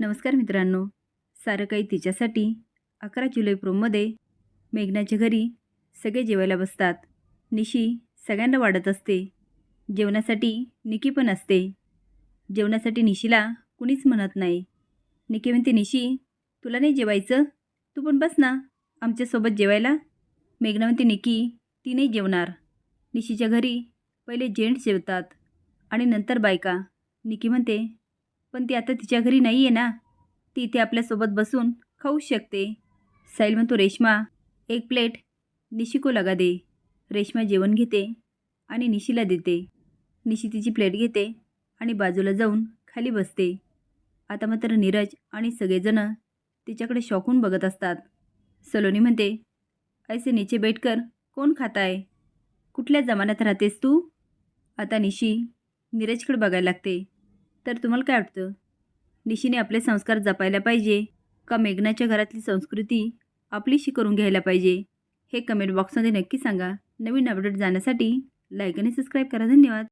नमस्कार मित्रांनो. सारं काही तिच्यासाठी अकरा जुलै प्रोममध्ये मेघनाच्या घरी सगळे जेवायला बसतात. निशी सगळ्यांना वाढत असते. जेवणासाठी निकी पण असते. जेवणासाठी निशीला कुणीच म्हणत नाही. निकी म्हणते निशी तुला नाही जेवायचं? तू पण बस ना आमच्यासोबत जेवायला. मेघना म्हणते निकी ती नाही जेवणार. निशीच्या घरी पहिले जेंट्स जेवतात आणि नंतर बायका. निकी म्हणते पण ती आता तिच्या घरी नाही आहे ना. ती इथे आपल्यासोबत बसून खाऊ शकते. साईल म्हणतो रेश्मा एक प्लेट निशिको लगा दे. रेश्मा जेवण घेते आणि निशीला देते. निशी तिची प्लेट घेते आणि बाजूला जाऊन खाली बसते. आता मात्र नीरज आणि सगळेजणं तिच्याकडे शॉकून बघत असतात. सलोनी म्हणते ऐसे नीचे बैठकर कोण खाताय? कुठल्या जमान्यात राहतेस तू? आता निशी नीरजकडे बघायला लागते. तर तुम्हाला काय वाटतं? निशीने आपले संस्कार जपायला पाहिजे का मेघनाच्या घरातली संस्कृती आपलीशी करून घ्यायला पाहिजे? हे कमेंट बॉक्समध्ये नक्की सांगा. नवीन अपडेट जाण्यासाठी लाईक आणि सबस्क्राईब करा. धन्यवाद.